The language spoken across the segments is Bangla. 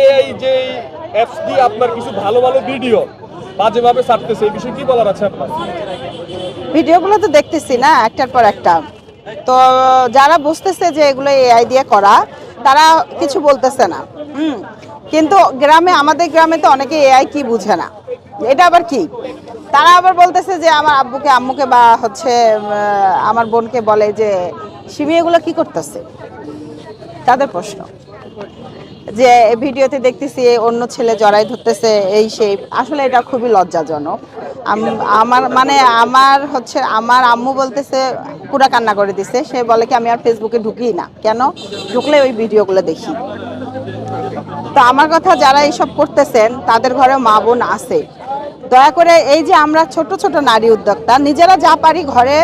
এই যে অ্যাপস দিয়ে আপনার কিছু ভালো ভালো ভিডিও বাজেভাবে ছাড়তেছে। এই বিষয়ে কি বলার আছে আপনার? ভিডিওগুলো তো দেখতেছি না, একটার পর একটা। তো, যারা বুঝতেছে যে এগুলো এআই দিয়ে করা, তারা কিছু বলতেছে না। হুম, কিন্তু গ্রামে, আমাদের গ্রামে তো অনেকে এআই কি বুঝে না। এটা আবার কি? তারা আবার বলতেছে যে আমার আব্বুকে, আম্মুকে বা হচ্ছে আমার বোনকে বলে যে, সিমি এগুলো কি করতেছে? তাদের প্রশ্ন। যে ভিডিওতে দেখতেছি অন্য ছেলে জড়াই ধরতেছে, এই সেই। আসলে এটা খুবই লজ্জাজনক। আমার মানে আমার হচ্ছে, আমার আম্মু বলতেছে পুরা কান্না করে দিছে। সে বলে কি, আমি আর ফেসবুকে ঢুকি না। কেন? ঢুকলে ওই ভিডিওগুলো দেখি। তো আমার কথা, যারা এইসব করতেছেন, তাদের ঘরে মা বোন আছে। দয়া করে এই যে আমরা ছোট ছোট নারী উদ্যোক্তা, নিজেরা যা পারি ঘরে,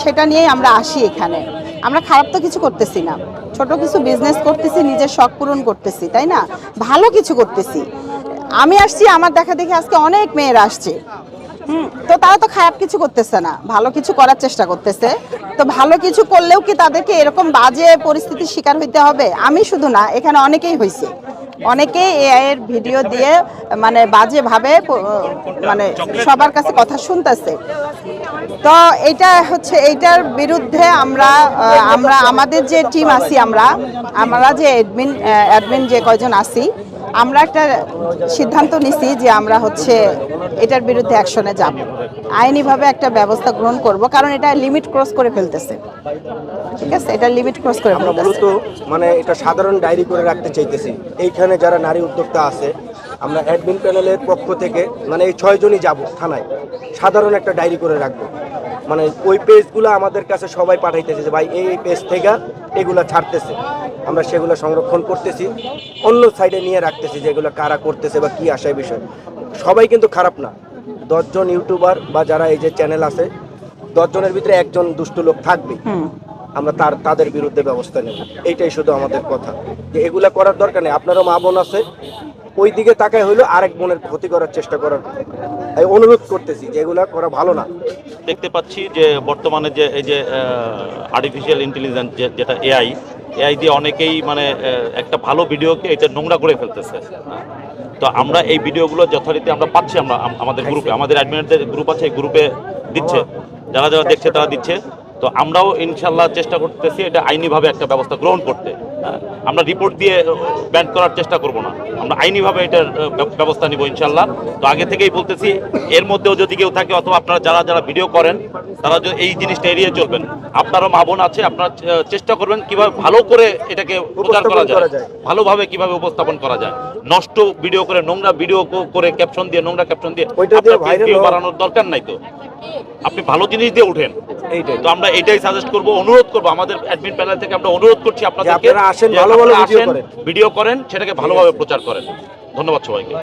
সেটা নিয়েই আমরা আসি এখানে। আমরা খারাপ তো কিছু করতেছি না। ছোট কিছু বিজনেস করতেছি, নিজের শখ পূরণ করতেছি, তাই না? ভালো কিছু করতেছি। আমি আসছি, আমার দেখা দেখি আজকে অনেক মেয়েরা আসছে। হুম, তো তারা তো খারাপ কিছু করতেছে না। ভালো কিছু করার চেষ্টা করতেছে। তো ভালো কিছু করলেও কি তাদেরকে এরকম বাজে পরিস্থিতির শিকার হইতে হবে? আমি শুধু না, এখানে অনেকেই হয়েছে অনেকেই এআই এর ভিডিও দিয়ে মানে বাজে ভাবে মানে সবার কাছে কথা শুনতেছে। তো এটা হচ্ছে, এইটার বিরুদ্ধে আমরা আমরা, আমাদের যে টিম আছি আমরা আমরা যে অ্যাডমিন অ্যাডমিন যে কয়জন আছি আমরা একটা সিদ্ধান্ত নিছি যে আমরা হচ্ছে এটার বিরুদ্ধে অ্যাকশনে যাব। আইনিভাবে একটা ব্যবস্থা গ্রহণ করব কারণ এটা লিমিট ক্রস করে ফেলতেছে। ঠিক আছে? এটা লিমিট ক্রস করে আমরা ফেলতেছে। মূলত মানে এটা সাধারণ ডায়েরি করে রাখতে চাইতেছি। এইখানে যারা নারী উদ্যোক্তা আছে আমরা অ্যাডমিন প্যানেলের পক্ষ থেকে মানে এই ছয়জনই যাব থানায়। সাধারণ একটা ডায়েরি করে রাখব। মানে ওই পেজগুলো আমাদের কাছে সবাই পাঠাইতেছে যে ভাই এই পেজ থেকে এগুলা ছাড়তেছে। আমরা সেগুলো সংরক্ষণ করতেছি। অন্য সাইডে নিয়ে রাখতেছি যেগুলো কারা করতেছে বা কি আসায় বিষয়। সবাই কিন্তু খারাপ না। দশজন ইউটিউবার বা যারা এই যে চ্যানেল আছে দশজনের ভিতরে একজন দুষ্ট লোক থাকবে। আমরা তার তাদের বিরুদ্ধে ব্যবস্থা নেব। এইটাই শুধু আমাদের কথা। যে এগুলা করার দরকার নেই। আপনারও মা বোন আছে। ওই দিকে তাকায় হইল আরেক বোনের ক্ষতি করার চেষ্টা করার। অনুরোধ করতেছি যে এগুলা করা ভালো না। দেখতে পাচ্ছি যে বর্তমানে যে এই যে আর্টিফিশিয়াল ইন্টেলিজেন্স যেটা এআই এআই দিয়ে অনেকেই মানে একটা ভালো ভিডিওকে এটা নোংরা করে ফেলতেছে। তো আমরা এই ভিডিওগুলো যথারীতি আমরা পাচ্ছি আমরা আমাদের গ্রুপে আমাদের অ্যাডমিনের গ্রুপ আছে এই গ্রুপে দিচ্ছে। যারা যারা দেখছে তারা দিচ্ছে। তো আমরাও ইনশাল্লাহ চেষ্টা করতেছি এটা আইনিভাবে একটা ব্যবস্থা গ্রহণ করতে। হ্যাঁ। আমরা রিপোর্ট দিয়ে ব্যান্ড করার চেষ্টা করব না। আমরা আইনিভাবে এটার ব্যবস্থা নিব ইনশাল্লাহ তো আগে থেকেই বলতেছি এর মধ্যেও যদি কেউ থাকে অথবা আপনারা যারা যারা ভিডিও করেন তারা যদি এই জিনিসটা এড়িয়ে চলবেন। আপনারও মা বোন আছে আপনারা চেষ্টা করবেন কীভাবে ভালো করে এটাকে প্রচার করা যায়। ভালোভাবে কীভাবে উপস্থাপন করা যায়। নষ্ট ভিডিও করে নোংরা ভিডিও করে ক্যাপশন দিয়ে নোংরা ক্যাপশন দিয়ে বাড়ানোর দরকার নাই তো। আপনি ভালো জিনিস দিয়ে উঠেন। তো আমরা এটাই সাজেস্ট করব অনুরোধ করব আমাদের অ্যাডমিন প্যানেল থেকে আমরা অনুরোধ করছি আপনাদেরকে আপনারা আসেন, ভালো ভালো। ভিডিও করেন। সেটাকে ভালোভাবে প্রচার করেন। ধন্যবাদ সবাইকে।